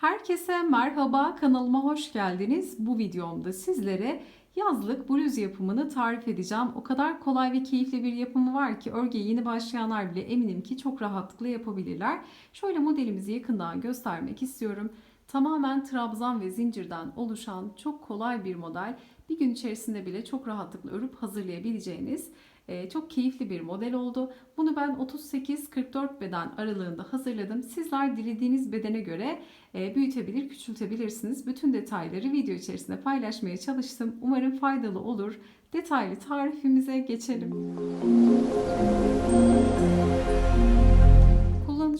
Herkese merhaba, kanalıma hoş geldiniz. Bu videomda sizlere yazlık bluz yapımını tarif edeceğim. O kadar kolay ve keyifli bir yapımı var ki örgüye yeni başlayanlar bile eminim ki çok rahatlıkla yapabilirler. Şöyle modelimizi yakından göstermek istiyorum. Tamamen trabzan ve zincirden oluşan çok kolay bir model. Bir gün içerisinde bile çok rahatlıkla örüp hazırlayabileceğiniz çok keyifli bir model oldu. Bunu ben 38-44 beden aralığında hazırladım. Sizler dilediğiniz bedene göre e, büyütebilir, küçültebilirsiniz. Bütün detayları video içerisinde paylaşmaya çalıştım. Umarım faydalı olur. Detaylı tarifimize geçelim.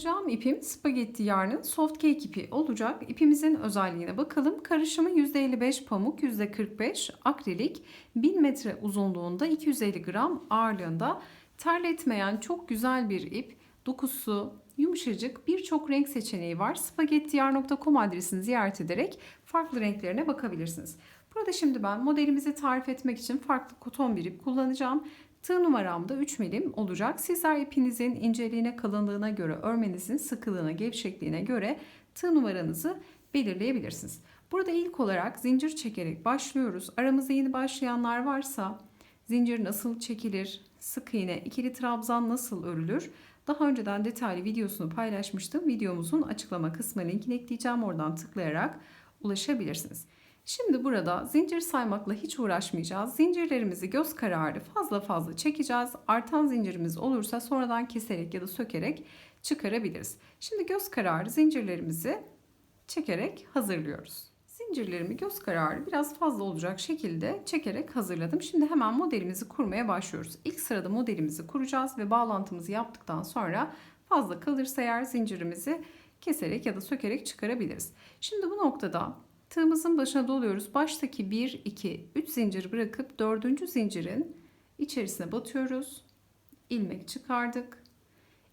Kullanacağım ipim spagetti yarnın soft cake ipi olacak. İpimizin özelliğine bakalım. Karışımı %55 pamuk, %45 akrilik, 1000 metre uzunluğunda, 250 gram ağırlığında. Terletmeyen çok güzel bir ip. Dokusu yumuşacık birçok renk seçeneği var. spagettiyar.com adresini ziyaret ederek farklı renklerine bakabilirsiniz. Burada şimdi ben modelimizi tarif etmek için farklı koton bir ip kullanacağım. Tığ numaram da 3 milim olacak. Sizler ipinizin inceliğine, kalınlığına göre, örmenizin sıkılığına, gevşekliğine göre tığ numaranızı belirleyebilirsiniz. Burada ilk olarak zincir çekerek başlıyoruz. Aramızda yeni başlayanlar varsa zincir nasıl çekilir, sık iğne, ikili trabzan nasıl örülür? Daha önceden detaylı videosunu paylaşmıştım. Videomuzun açıklama kısmına linkini ekleyeceğim. Oradan tıklayarak ulaşabilirsiniz. Şimdi burada zincir saymakla hiç uğraşmayacağız. Zincirlerimizi göz kararı fazla fazla çekeceğiz. Artan zincirimiz olursa sonradan keserek ya da sökerek çıkarabiliriz. Şimdi göz kararı zincirlerimizi çekerek hazırlıyoruz. Zincirlerimi göz kararı biraz fazla olacak şekilde çekerek hazırladım. Şimdi hemen modelimizi kurmaya başlıyoruz. İlk sırada modelimizi kuracağız ve bağlantımızı yaptıktan sonra fazla kalırsa eğer zincirimizi keserek ya da sökerek çıkarabiliriz. Şimdi bu noktada Tığımızın başına doluyoruz. Baştaki 1, 2, 3 zincir bırakıp 4. zincirin içerisine batıyoruz. İlmek çıkardık.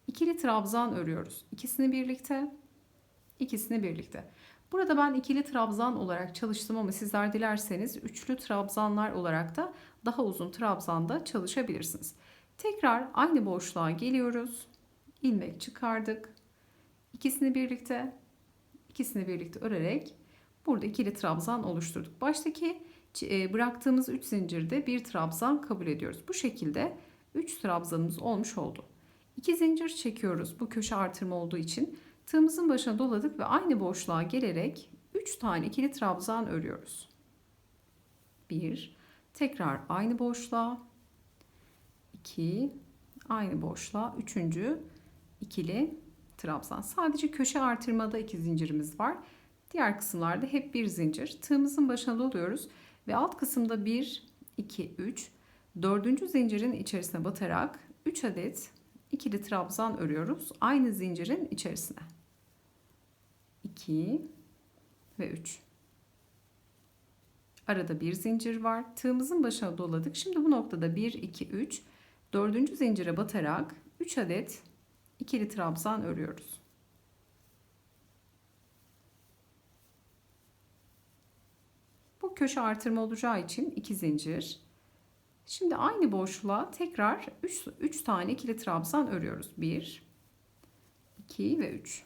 İkili trabzan örüyoruz. İkisini birlikte, ikisini birlikte. Burada ben ikili trabzan olarak çalıştım ama sizler dilerseniz üçlü trabzanlar olarak da daha uzun trabzanda çalışabilirsiniz. Tekrar aynı boşluğa geliyoruz. İlmek çıkardık. İkisini birlikte, ikisini birlikte örerek Burada ikili trabzan oluşturduk. Baştaki e, bıraktığımız 3 zincirde bir trabzan kabul ediyoruz. Bu şekilde 3 trabzanımız olmuş oldu. 2 zincir çekiyoruz bu köşe artırma olduğu için. Tığımızın başına doladık ve aynı boşluğa gelerek 3 tane ikili trabzan örüyoruz. 1 tekrar aynı boşluğa 2 aynı boşluğa 3. ikili trabzan. Sadece köşe artırmada 2 zincirimiz var. Diğer kısımlarda hep bir zincir. Tığımızın başına doluyoruz ve alt kısımda 1, 2, 3, dördüncü zincirin içerisine batarak 3 adet ikili trabzan örüyoruz. Aynı zincirin içerisine. 2 ve 3. Arada bir zincir var. Tığımızın başına doladık. Şimdi bu noktada 1, 2, 3, dördüncü zincire batarak 3 adet ikili trabzan örüyoruz. Köşe artırma olacağı için 2 zincir. Şimdi aynı boşluğa tekrar 3, 3 tane ikili trabzan örüyoruz. 1, 2 ve 3.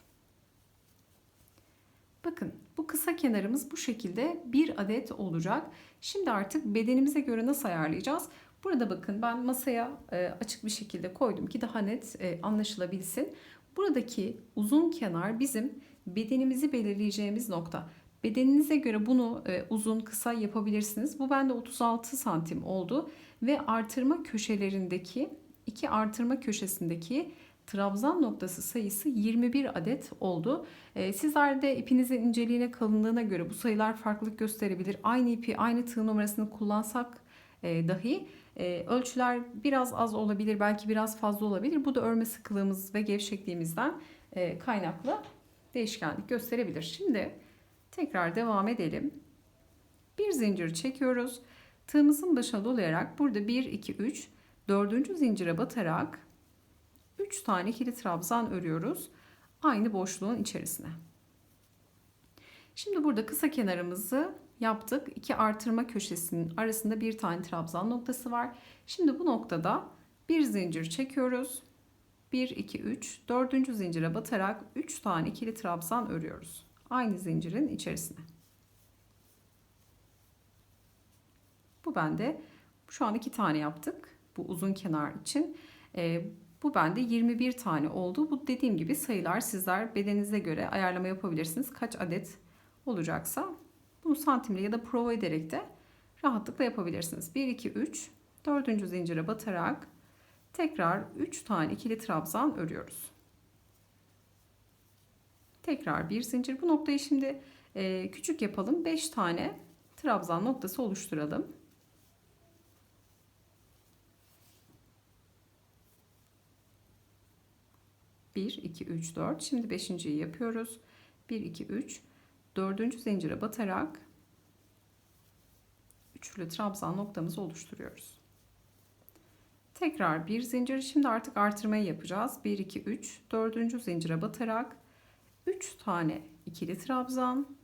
Bakın bu kısa kenarımız bu şekilde bir adet olacak. Şimdi artık bedenimize göre nasıl ayarlayacağız? Burada bakın ben masaya e, açık bir şekilde koydum ki daha net e, anlaşılabilsin. Buradaki uzun kenar bizim bedenimizi belirleyeceğimiz nokta. Bedeninize göre bunu e, uzun kısa yapabilirsiniz. Bu bende 36 santim oldu ve artırma köşelerindeki iki artırma köşesindeki trabzan noktası sayısı 21 adet oldu. E, sizler de ipinizin inceliğine kalınlığına göre bu sayılar farklılık gösterebilir. Aynı ipi aynı tığ numarasını kullansak e, dahi e, ölçüler biraz az olabilir belki biraz fazla olabilir. Bu da örme sıkılığımız ve gevşekliğimizden kaynaklı değişkenlik gösterebilir. Şimdi Tekrar devam edelim. Bir zincir çekiyoruz. Tığımızın başına dolayarak burada 1, 2, 3, 4. zincire batarak 3 tane ikili trabzan örüyoruz. Aynı boşluğun içerisine. Şimdi burada kısa kenarımızı yaptık. İki artırma köşesinin arasında bir tane trabzan noktası var. Şimdi bu noktada bir zincir çekiyoruz. 1, 2, 3, 4. zincire batarak 3 tane ikili trabzan örüyoruz aynı zincirin içerisine. Bu bende şu an iki tane yaptık. Bu uzun kenar için. E, bu bende 21 tane oldu. Bu dediğim gibi sayılar sizler bedeninize göre ayarlama yapabilirsiniz. Kaç adet olacaksa bunu santimle ya da prova ederek de rahatlıkla yapabilirsiniz. 1, 2, 3, dördüncü zincire batarak tekrar 3 tane ikili trabzan örüyoruz. Tekrar bir zincir. Bu noktayı şimdi e, küçük yapalım. 5 tane trabzan noktası oluşturalım. 1, 2, 3, 4. Şimdi beşinciyi yapıyoruz. 1, 2, 3. Dördüncü zincire batarak üçlü trabzan noktamızı oluşturuyoruz. Tekrar bir zincir. Şimdi artık artırmayı yapacağız. 1, 2, 3. Dördüncü zincire batarak 3 tane ikili trabzan.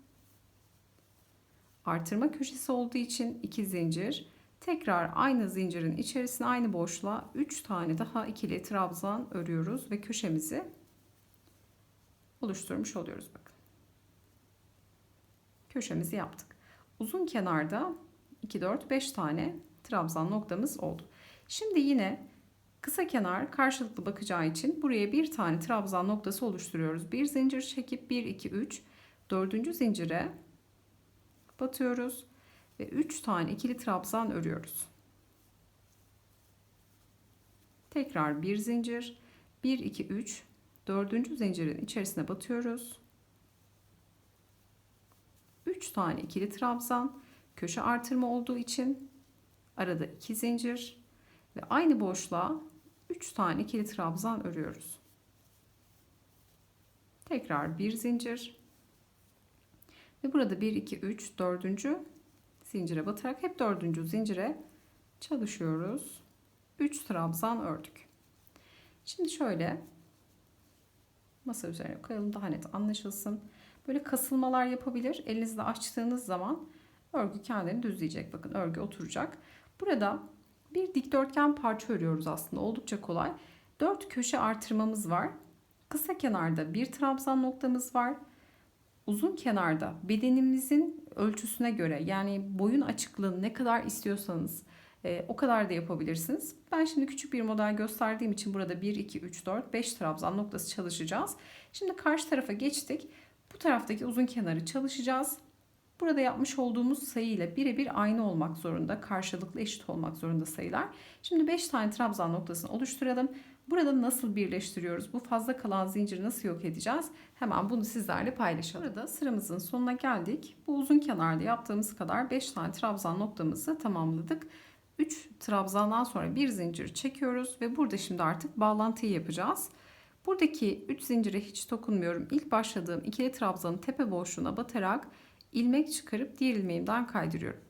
Artırma köşesi olduğu için 2 zincir. Tekrar aynı zincirin içerisine aynı boşluğa 3 tane daha ikili trabzan örüyoruz ve köşemizi oluşturmuş oluyoruz bakın. Köşemizi yaptık. Uzun kenarda 2 4 5 tane trabzan noktamız oldu. Şimdi yine kısa kenar karşılıklı bakacağı için buraya bir tane trabzan noktası oluşturuyoruz. Bir zincir çekip 1 2 3 dördüncü zincire batıyoruz ve 3 tane ikili trabzan örüyoruz. Tekrar bir zincir 1 2 3 dördüncü zincirin içerisine batıyoruz. 3 tane ikili trabzan köşe artırma olduğu için arada 2 zincir ve aynı boşluğa 3 tane ikili trabzan örüyoruz. Tekrar bir zincir ve burada 1 2 3 dördüncü zincire batarak hep dördüncü zincire çalışıyoruz. 3 trabzan ördük. Şimdi şöyle masa üzerine koyalım daha net anlaşılsın. Böyle kasılmalar yapabilir. Elinizle açtığınız zaman örgü kendini düzleyecek. Bakın örgü oturacak. Burada bir dikdörtgen parça örüyoruz aslında. Oldukça kolay. 4 köşe artırmamız var. Kısa kenarda bir trabzan noktamız var. Uzun kenarda bedenimizin ölçüsüne göre yani boyun açıklığını ne kadar istiyorsanız e, o kadar da yapabilirsiniz. Ben şimdi küçük bir model gösterdiğim için burada 1, 2, 3, 4, 5 trabzan noktası çalışacağız. Şimdi karşı tarafa geçtik. Bu taraftaki uzun kenarı çalışacağız. Burada yapmış olduğumuz sayı ile birebir aynı olmak zorunda, karşılıklı eşit olmak zorunda sayılar. Şimdi 5 tane trabzan noktasını oluşturalım. Burada nasıl birleştiriyoruz? Bu fazla kalan zinciri nasıl yok edeceğiz? Hemen bunu sizlerle paylaşalım. Burada sıramızın sonuna geldik. Bu uzun kenarda yaptığımız kadar 5 tane trabzan noktamızı tamamladık. 3 trabzandan sonra bir zincir çekiyoruz ve burada şimdi artık bağlantıyı yapacağız. Buradaki 3 zincire hiç dokunmuyorum. İlk başladığım ikili trabzanın tepe boşluğuna batarak ilmek çıkarıp diğer ilmeğimden kaydırıyorum.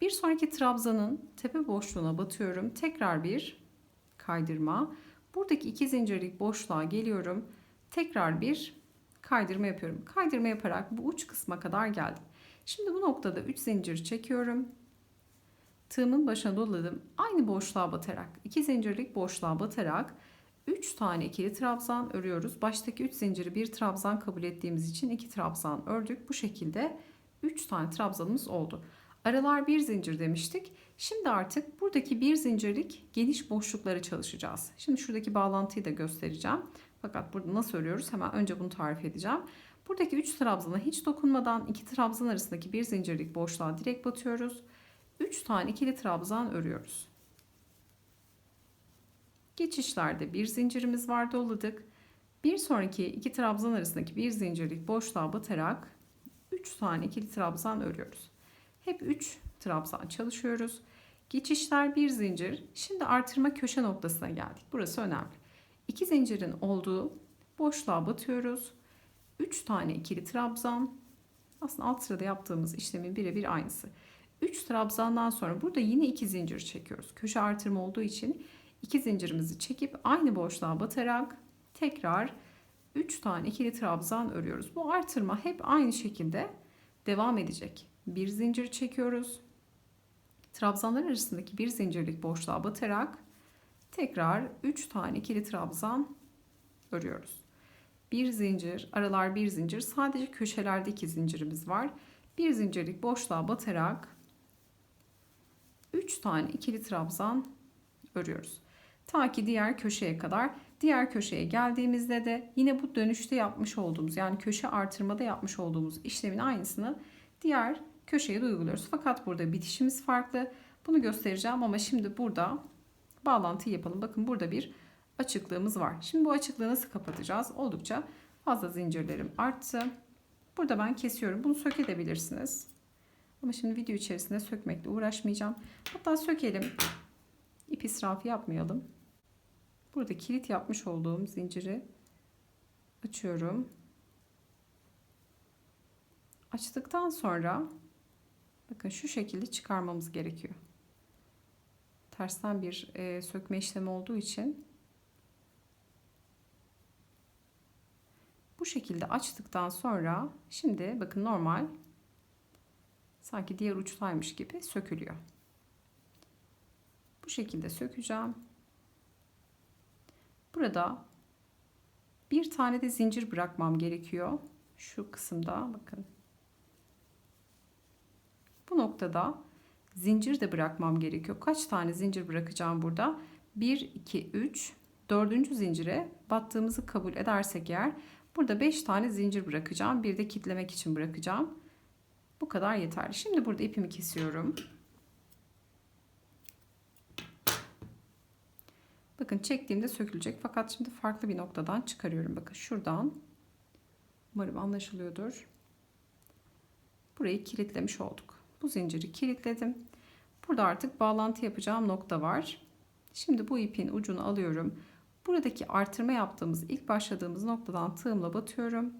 Bir sonraki trabzanın tepe boşluğuna batıyorum. Tekrar bir kaydırma. Buradaki iki zincirlik boşluğa geliyorum. Tekrar bir kaydırma yapıyorum. Kaydırma yaparak bu uç kısma kadar geldim. Şimdi bu noktada 3 zincir çekiyorum. Tığımın başına doladım. Aynı boşluğa batarak, iki zincirlik boşluğa batarak 3 tane ikili trabzan örüyoruz. Baştaki 3 zinciri bir trabzan kabul ettiğimiz için 2 trabzan ördük. Bu şekilde 3 tane trabzanımız oldu. Aralar bir zincir demiştik. Şimdi artık buradaki bir zincirlik geniş boşlukları çalışacağız. Şimdi şuradaki bağlantıyı da göstereceğim. Fakat burada nasıl örüyoruz? Hemen önce bunu tarif edeceğim. Buradaki 3 trabzana hiç dokunmadan iki trabzan arasındaki bir zincirlik boşluğa direkt batıyoruz. 3 tane ikili trabzan örüyoruz. Geçişlerde bir zincirimiz var doladık. Bir sonraki iki trabzan arasındaki bir zincirlik boşluğa batarak 3 tane ikili trabzan örüyoruz. Hep 3 trabzan çalışıyoruz. Geçişler bir zincir. Şimdi artırma köşe noktasına geldik. Burası önemli. İki zincirin olduğu boşluğa batıyoruz. 3 tane ikili trabzan. Aslında alt sırada yaptığımız işlemin birebir aynısı. 3 trabzandan sonra burada yine 2 zincir çekiyoruz. Köşe artırma olduğu için 2 zincirimizi çekip aynı boşluğa batarak tekrar 3 tane ikili trabzan örüyoruz. Bu artırma hep aynı şekilde devam edecek. Bir zincir çekiyoruz. Trabzanlar arasındaki bir zincirlik boşluğa batarak tekrar 3 tane ikili trabzan örüyoruz. bir zincir, aralar bir zincir, sadece köşelerde iki zincirimiz var. Bir zincirlik boşluğa batarak 3 tane ikili trabzan örüyoruz. Ta ki diğer köşeye kadar. Diğer köşeye geldiğimizde de yine bu dönüşte yapmış olduğumuz yani köşe artırmada yapmış olduğumuz işlemin aynısını diğer köşeye de uyguluyoruz. Fakat burada bitişimiz farklı. Bunu göstereceğim ama şimdi burada bağlantıyı yapalım. Bakın burada bir açıklığımız var. Şimdi bu açıklığı nasıl kapatacağız? Oldukça fazla zincirlerim arttı. Burada ben kesiyorum. Bunu sökebilirsiniz. Ama şimdi video içerisinde sökmekle uğraşmayacağım. Hatta sökelim. İp israfı yapmayalım. Burada kilit yapmış olduğum zinciri açıyorum. Açtıktan sonra bakın şu şekilde çıkarmamız gerekiyor. Tersten bir e, sökme işlemi olduğu için bu şekilde açtıktan sonra şimdi bakın normal sanki diğer uçtaymış gibi sökülüyor. Bu şekilde sökeceğim. Burada bir tane de zincir bırakmam gerekiyor. Şu kısımda bakın. Bu noktada zincir de bırakmam gerekiyor. Kaç tane zincir bırakacağım burada? 1, 2, 3, dördüncü zincire battığımızı kabul edersek eğer burada 5 tane zincir bırakacağım. Bir de kitlemek için bırakacağım. Bu kadar yeterli. Şimdi burada ipimi kesiyorum. Bakın çektiğimde sökülecek fakat şimdi farklı bir noktadan çıkarıyorum. Bakın şuradan. Umarım anlaşılıyordur. Burayı kilitlemiş olduk. Bu zinciri kilitledim. Burada artık bağlantı yapacağım nokta var. Şimdi bu ipin ucunu alıyorum. Buradaki artırma yaptığımız ilk başladığımız noktadan tığımla batıyorum.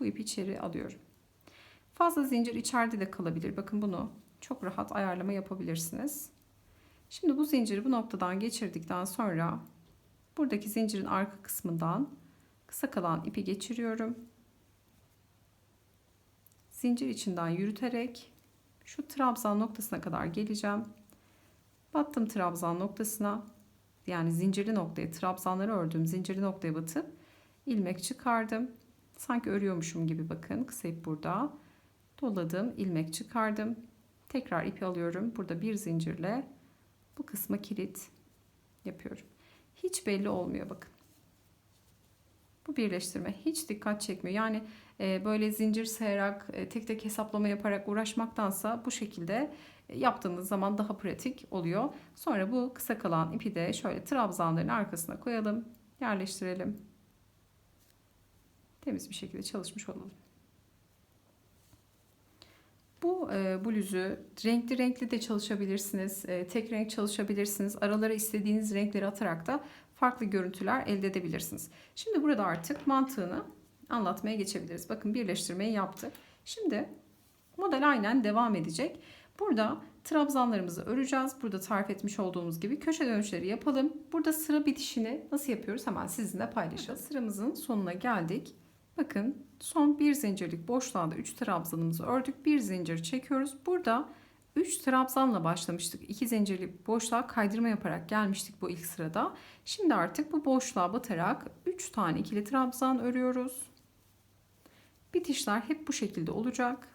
Bu ipi içeri alıyorum. Fazla zincir içeride de kalabilir. Bakın bunu çok rahat ayarlama yapabilirsiniz. Şimdi bu zinciri bu noktadan geçirdikten sonra buradaki zincirin arka kısmından kısa kalan ipi geçiriyorum. Zincir içinden yürüterek şu trabzan noktasına kadar geleceğim. Battım trabzan noktasına yani zincirli noktaya trabzanları ördüm zincirli noktaya batıp ilmek çıkardım. Sanki örüyormuşum gibi bakın kısa ip burada. Doladım ilmek çıkardım. Tekrar ipi alıyorum. Burada bir zincirle bu kısma kilit yapıyorum. Hiç belli olmuyor bakın. Bu birleştirme hiç dikkat çekmiyor. Yani e, böyle zincir sayarak e, tek tek hesaplama yaparak uğraşmaktansa bu şekilde e, yaptığınız zaman daha pratik oluyor. Sonra bu kısa kalan ipi de şöyle trabzanların arkasına koyalım. Yerleştirelim. Temiz bir şekilde çalışmış olalım. Bu e, bluzu renkli renkli de çalışabilirsiniz. E, tek renk çalışabilirsiniz. Aralara istediğiniz renkleri atarak da farklı görüntüler elde edebilirsiniz. Şimdi burada artık mantığını anlatmaya geçebiliriz. Bakın birleştirmeyi yaptık. Şimdi model aynen devam edecek. Burada trabzanlarımızı öreceğiz. Burada tarif etmiş olduğumuz gibi köşe dönüşleri yapalım. Burada sıra bitişini nasıl yapıyoruz hemen sizinle paylaşalım. Sıramızın sonuna geldik. Bakın son bir zincirlik boşluğa da 3 trabzanımızı ördük. Bir zincir çekiyoruz. Burada 3 trabzanla başlamıştık. 2 zincirlik boşluğa kaydırma yaparak gelmiştik bu ilk sırada. Şimdi artık bu boşluğa batarak 3 tane ikili trabzan örüyoruz. Bitişler hep bu şekilde olacak.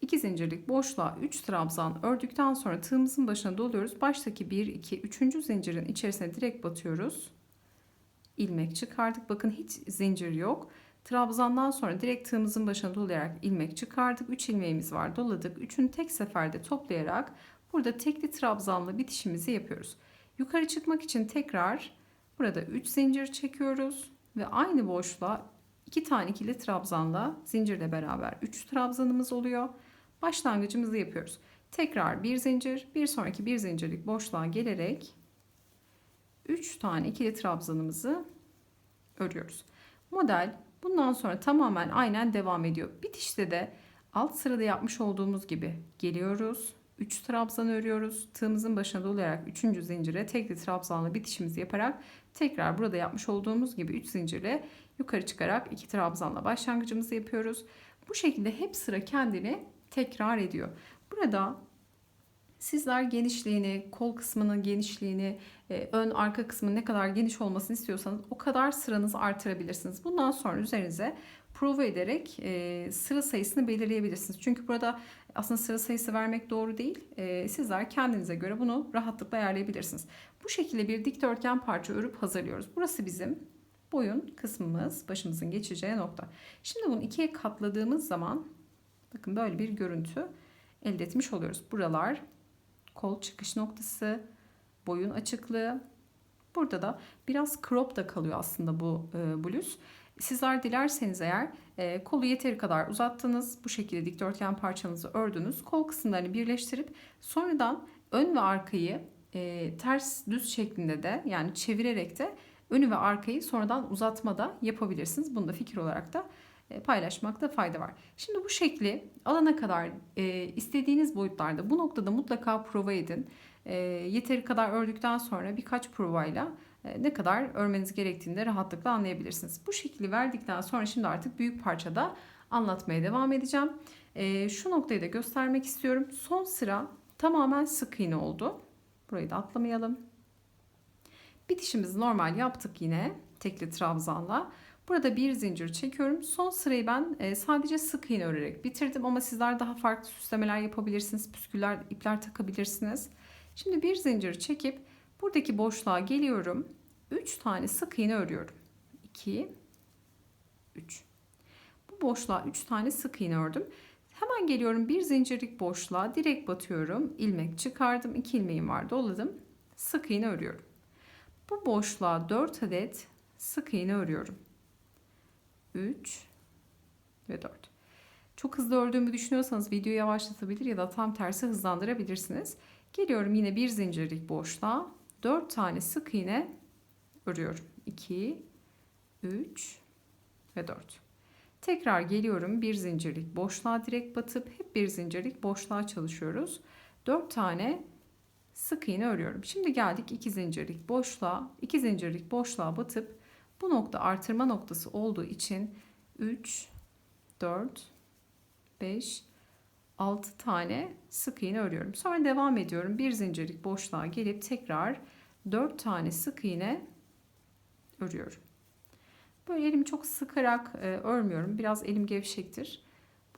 2 zincirlik boşluğa 3 trabzan ördükten sonra tığımızın başına doluyoruz. Baştaki 1 2 3. zincirin içerisine direkt batıyoruz ilmek çıkardık. Bakın hiç zincir yok. Trabzandan sonra direkt tığımızın başına dolayarak ilmek çıkardık. 3 ilmeğimiz var. Doladık. 3'ünü tek seferde toplayarak burada tekli trabzanlı bitişimizi yapıyoruz. Yukarı çıkmak için tekrar burada 3 zincir çekiyoruz ve aynı boşluğa 2 tane ikili trabzanla zincirle beraber 3 trabzanımız oluyor. Başlangıcımızı yapıyoruz. Tekrar bir zincir, bir sonraki bir zincirlik boşluğa gelerek 3 tane ikili trabzanımızı örüyoruz. Model bundan sonra tamamen aynen devam ediyor. Bitişte de alt sırada yapmış olduğumuz gibi geliyoruz. 3 trabzan örüyoruz. Tığımızın başına dolayarak 3. zincire tekli trabzanla bitişimizi yaparak tekrar burada yapmış olduğumuz gibi 3 zincirle yukarı çıkarak 2 trabzanla başlangıcımızı yapıyoruz. Bu şekilde hep sıra kendini tekrar ediyor. Burada Sizler genişliğini, kol kısmının genişliğini, e, ön arka kısmın ne kadar geniş olmasını istiyorsanız o kadar sıranızı artırabilirsiniz. Bundan sonra üzerinize prova ederek e, sıra sayısını belirleyebilirsiniz. Çünkü burada aslında sıra sayısı vermek doğru değil. E, sizler kendinize göre bunu rahatlıkla ayarlayabilirsiniz. Bu şekilde bir dikdörtgen parça örüp hazırlıyoruz. Burası bizim boyun kısmımız, başımızın geçeceği nokta. Şimdi bunu ikiye katladığımız zaman bakın böyle bir görüntü elde etmiş oluyoruz. Buralar kol çıkış noktası, boyun açıklığı. Burada da biraz crop da kalıyor aslında bu e, bluz. Sizler dilerseniz eğer e, kolu yeteri kadar uzattınız. Bu şekilde dikdörtgen parçanızı ördünüz. Kol kısımlarını birleştirip sonradan ön ve arkayı e, ters düz şeklinde de yani çevirerek de önü ve arkayı sonradan uzatma da yapabilirsiniz. Bunu da fikir olarak da paylaşmakta fayda var. Şimdi bu şekli alana kadar e, istediğiniz boyutlarda bu noktada mutlaka prova edin. E, yeteri kadar ördükten sonra birkaç provayla e, ne kadar örmeniz gerektiğini de rahatlıkla anlayabilirsiniz. Bu şekli verdikten sonra şimdi artık büyük parçada anlatmaya devam edeceğim. E, şu noktayı da göstermek istiyorum. Son sıra tamamen sık iğne oldu. Burayı da atlamayalım. Bitişimizi normal yaptık yine tekli trabzanla. Burada bir zincir çekiyorum. Son sırayı ben e, sadece sık iğne örerek bitirdim ama sizler daha farklı süslemeler yapabilirsiniz. Püsküller, ipler takabilirsiniz. Şimdi bir zincir çekip buradaki boşluğa geliyorum. 3 tane sık iğne örüyorum. 2 3 Bu boşluğa 3 tane sık iğne ördüm. Hemen geliyorum bir zincirlik boşluğa direkt batıyorum. ilmek çıkardım. 2 ilmeğim var. Doladım. Sık iğne örüyorum. Bu boşluğa 4 adet sık iğne örüyorum. 3 ve 4. Çok hızlı ördüğümü düşünüyorsanız videoyu yavaşlatabilir ya da tam tersi hızlandırabilirsiniz. Geliyorum yine bir zincirlik boşluğa 4 tane sık iğne örüyorum. 2 3 ve 4. Tekrar geliyorum bir zincirlik boşluğa direkt batıp hep bir zincirlik boşluğa çalışıyoruz. 4 tane sık iğne örüyorum. Şimdi geldik 2 zincirlik boşluğa. 2 zincirlik boşluğa batıp bu nokta artırma noktası olduğu için 3 4 5 6 tane sık iğne örüyorum. Sonra devam ediyorum. Bir zincirlik boşluğa gelip tekrar 4 tane sık iğne örüyorum. Böyle elimi çok sıkarak e, örmüyorum. Biraz elim gevşektir.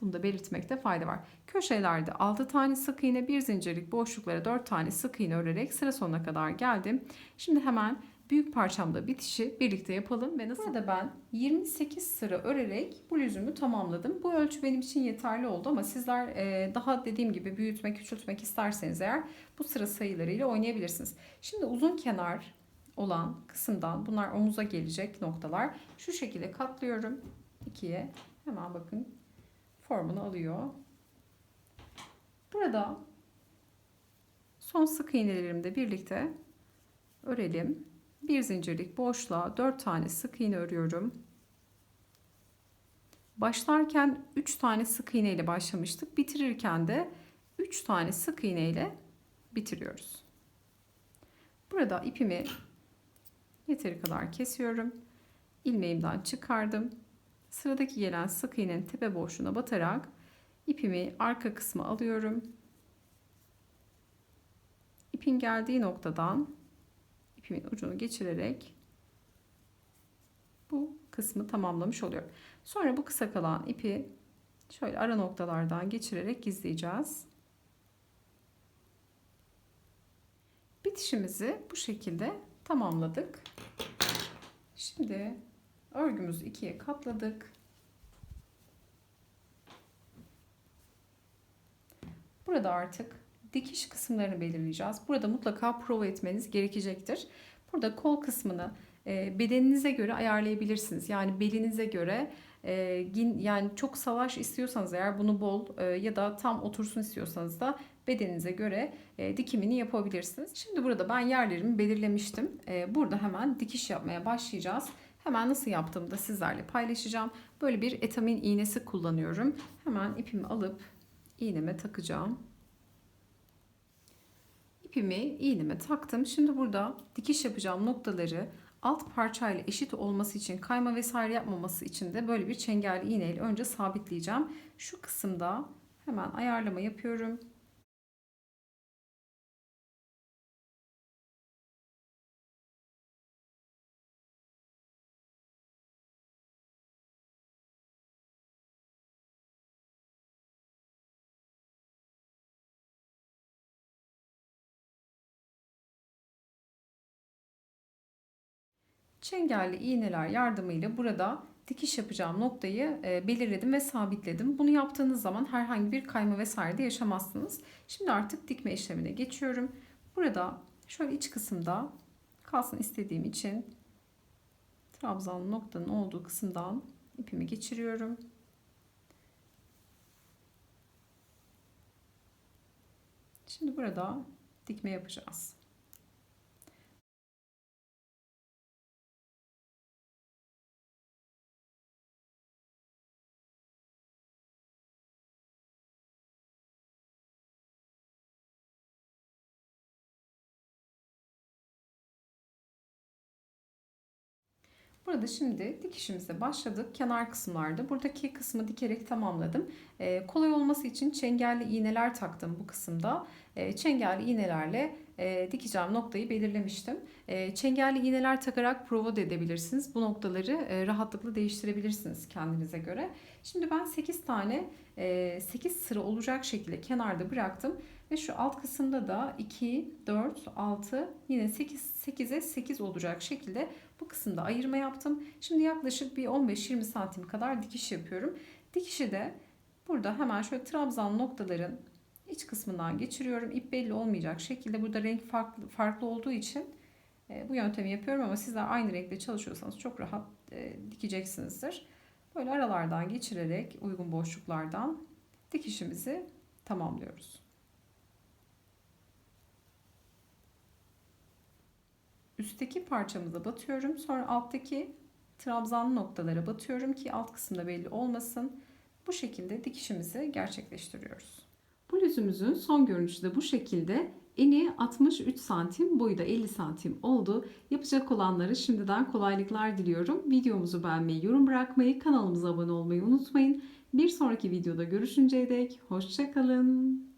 Bunu da belirtmekte fayda var. Köşelerde 6 tane sık iğne, bir zincirlik boşluklara 4 tane sık iğne örerek sıra sonuna kadar geldim. Şimdi hemen büyük parçamda bitişi birlikte yapalım ve nasıl? Burada ben 28 sıra örerek bluzumu tamamladım. Bu ölçü benim için yeterli oldu ama sizler e, daha dediğim gibi büyütmek, küçültmek isterseniz eğer bu sıra sayılarıyla oynayabilirsiniz. Şimdi uzun kenar olan kısımdan bunlar omuza gelecek noktalar şu şekilde katlıyorum ikiye hemen bakın formunu alıyor. Burada son sık iğnelerimde birlikte örelim. Bir zincirlik boşluğa 4 tane sık iğne örüyorum. Başlarken 3 tane sık iğne ile başlamıştık. Bitirirken de 3 tane sık iğne ile bitiriyoruz. Burada ipimi yeteri kadar kesiyorum. İlmeğimden çıkardım. Sıradaki gelen sık iğnenin tepe boşluğuna batarak ipimi arka kısma alıyorum. İpin geldiği noktadan ipimin ucunu geçirerek bu kısmı tamamlamış oluyorum. Sonra bu kısa kalan ipi şöyle ara noktalardan geçirerek gizleyeceğiz. Bitişimizi bu şekilde tamamladık. Şimdi örgümüzü ikiye katladık. Burada artık dikiş kısımlarını belirleyeceğiz. Burada mutlaka prova etmeniz gerekecektir. Burada kol kısmını e, bedeninize göre ayarlayabilirsiniz. Yani belinize göre e, yani çok salaş istiyorsanız eğer bunu bol e, ya da tam otursun istiyorsanız da bedeninize göre dikimini yapabilirsiniz. Şimdi burada ben yerlerimi belirlemiştim. Burada hemen dikiş yapmaya başlayacağız. Hemen nasıl yaptığımı da sizlerle paylaşacağım. Böyle bir etamin iğnesi kullanıyorum. Hemen ipimi alıp iğneme takacağım. İpimi iğneme taktım. Şimdi burada dikiş yapacağım noktaları alt parçayla eşit olması için kayma vesaire yapmaması için de böyle bir çengelli iğneyle önce sabitleyeceğim. Şu kısımda hemen ayarlama yapıyorum. Çengelli iğneler yardımıyla burada dikiş yapacağım noktayı e, belirledim ve sabitledim. Bunu yaptığınız zaman herhangi bir kayma vesaire de yaşamazsınız. Şimdi artık dikme işlemine geçiyorum. Burada şöyle iç kısımda kalsın istediğim için trabzan noktanın olduğu kısımdan ipimi geçiriyorum. Şimdi burada dikme yapacağız. Burada şimdi dikişimize başladık. Kenar kısımlarda buradaki kısmı dikerek tamamladım. Ee, kolay olması için çengelli iğneler taktım bu kısımda. Ee, çengelli iğnelerle e, dikeceğim noktayı belirlemiştim. E, çengelli iğneler takarak prova da edebilirsiniz. Bu noktaları e, rahatlıkla değiştirebilirsiniz kendinize göre. Şimdi ben 8 tane e, 8 sıra olacak şekilde kenarda bıraktım. Ve şu alt kısımda da 2, 4, 6 yine 8, 8'e 8 olacak şekilde bu kısımda ayırma yaptım. Şimdi yaklaşık bir 15-20 santim kadar dikiş yapıyorum. Dikişi de burada hemen şöyle trabzan noktaların iç kısmından geçiriyorum. İp belli olmayacak şekilde burada renk farklı, farklı olduğu için e, bu yöntemi yapıyorum ama sizler aynı renkte çalışıyorsanız çok rahat e, dikeceksinizdir. Böyle aralardan geçirerek uygun boşluklardan dikişimizi tamamlıyoruz. Üstteki parçamıza batıyorum. Sonra alttaki trabzanlı noktalara batıyorum ki alt kısımda belli olmasın. Bu şekilde dikişimizi gerçekleştiriyoruz. Bluzumuzun son görünüşü de bu şekilde. Eni 63 santim, boyu da 50 santim oldu. Yapacak olanlara şimdiden kolaylıklar diliyorum. Videomuzu beğenmeyi, yorum bırakmayı, kanalımıza abone olmayı unutmayın. Bir sonraki videoda görüşünceye dek hoşçakalın.